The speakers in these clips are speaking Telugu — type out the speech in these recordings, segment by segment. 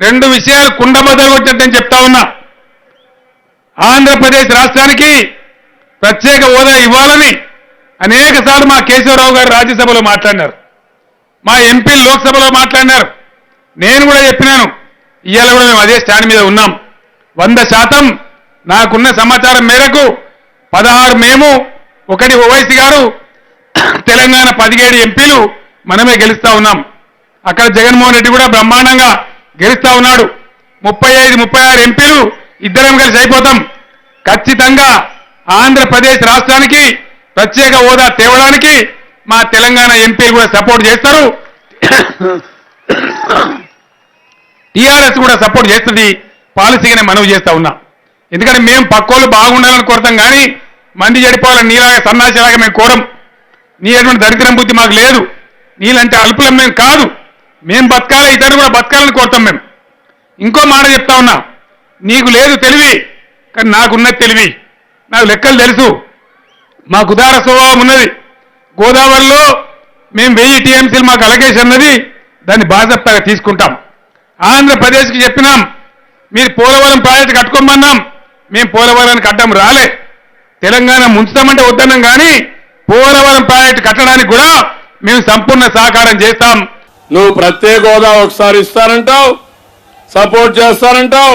రెండు విషయాలు కుండబద్దలు కొట్టినట్టు చెప్తా ఉన్నా. ఆంధ్రప్రదేశ్ రాష్ట్రానికి ప్రత్యేక హోదా ఇవ్వాలని అనేక సార్లు మా కేశవరావు గారు రాజ్యసభలో మాట్లాడినారు. మా ఎంపీలు లోక్సభలో మాట్లాడినారు. నేను కూడా చెప్పినాను ఇవాళ కూడా మేము అదే స్టాండ్ మీద ఉన్నాం. వంద శాతం నాకున్న సమాచారం మేరకు పదహారు మేము ఒకటి ఓవైసీ గారు తెలంగాణ పదిహేడు ఎంపీలు మనమే గెలుస్తా ఉన్నాం. అక్కడ జగన్మోహన్ రెడ్డి కూడా బ్రహ్మాండంగా గెలుస్తా ఉన్నాడు. ముప్పై ఐదు ముప్పై ఆరు ఎంపీలు ఇద్దరం కలిసి అయిపోతాం. ఖచ్చితంగా ఆంధ్రప్రదేశ్ రాష్ట్రానికి ప్రత్యేక హోదా తేవడానికి మా తెలంగాణ ఎంపీలు కూడా సపోర్ట్ చేస్తారు. టీఆర్ఎస్ కూడా సపోర్ట్ చేస్తుంది. పాలసీగానే మనవి చేస్తా ఉన్నా. ఎందుకంటే మేము పక్కోళ్ళు బాగుండాలని కోరతాం కానీ మంది చెడిపోవాలని నీలాగా సన్నాసిలాగా మేము కోరం. నీ ఎటువంటి దరిద్రం బుద్ధి మాకు లేదు. నీలంటే అల్పులం మేము కాదు. మేము బతకాలి ఇతరులు కూడా బతకాలని కోరుతాం మేము. ఇంకో మాట చెప్తా ఉన్నా నీకు లేదు తెలివి కానీ నాకున్నది తెలివి. నాకు లెక్కలు తెలుసు. మాకు ఉదార స్వభావం ఉన్నది. గోదావరిలో మేము వెయ్యి టీఎంసీలు మాకు అలకేషన్ అన్నది దాన్ని బాధ్యతగా తీసుకుంటాం. ఆంధ్రప్రదేశ్కి చెప్పినాం మీరు పోలవరం ప్రాజెక్టు కట్టుకోమన్నాం. మేము పోలవరానికి అడ్డం రాలే. తెలంగాణ ముంచుతామంటే వద్దన్నాం కానీ పోలవరం ప్రాజెక్టు కట్టడానికి కూడా మేము సంపూర్ణ సహకారం చేస్తాం. నువ్వు ప్రత్యేక హోదా ఒకసారి ఇస్తానంటావు సపోర్ట్ చేస్తానంటావు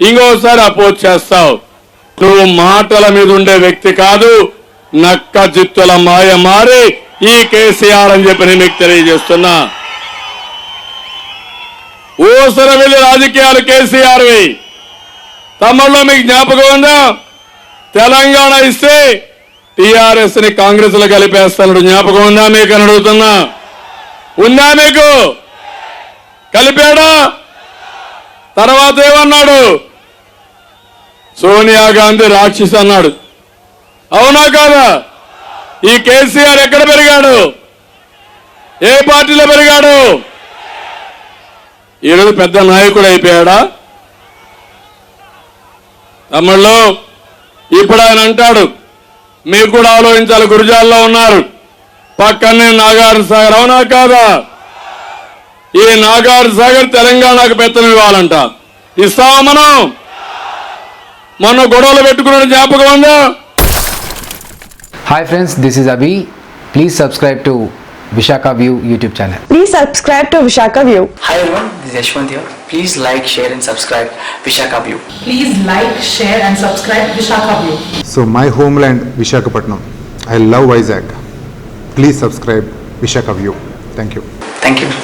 ఇంకోసారి అపోజ్ చేస్తావు. నువ్వు మాటల మీద ఉండే వ్యక్తి కాదు నక్క జిత్తుల మాయ మారి ఈ కేసీఆర్ అని చెప్పి నేను మీకు తెలియజేస్తున్నా. ఊసర వెళ్ళి రాజకీయాలు కేసీఆర్వి. తమ్ముళ్ళు మీకు జ్ఞాపకం ఉందా? తెలంగాణ ఇస్తే టిఆర్ఎస్ని కాంగ్రెస్లో కలిపేస్తాడు జ్ఞాపకం ఉందా మీకు అని అడుగుతున్నా. ఉందా మీకు? కలిపాడా? తర్వాత ఏమన్నాడు? సోనియా గాంధీ రాక్షసి అన్నాడు. అవునా కాదా? ఈ కేసీఆర్ ఎక్కడ పెరిగాడు? ఏ పార్టీలో పెరిగాడు? ఈరోజు పెద్ద నాయకుడు అయిపోయాడా? తమ్ముళ్ళు ఇప్పుడు ఆయన అంటాడు మీరు కూడా ఆలోచించాలి గురుజాల్లో ఉన్నారు. పక్కనే నాగార్జు సాగర్ అవునా కాదా? ఈ నాగార్జు సాగర్ తెలంగాణకు పెత్తనం ఇవ్వాలంట. ఇస్తావా మనం? మొన్న గొడవలు పెట్టుకున్న జ్ఞాపకం ఉందా? Hi friends this is Abhi please subscribe to Visakha view YouTube channel please subscribe to Visakha view hi everyone this Yashwant here please like share and subscribe Visakha view please like share and subscribe Visakha view so my home land Visakhapatnam I love Vizag Please subscribe Vishaka View. Thank you. Thank you.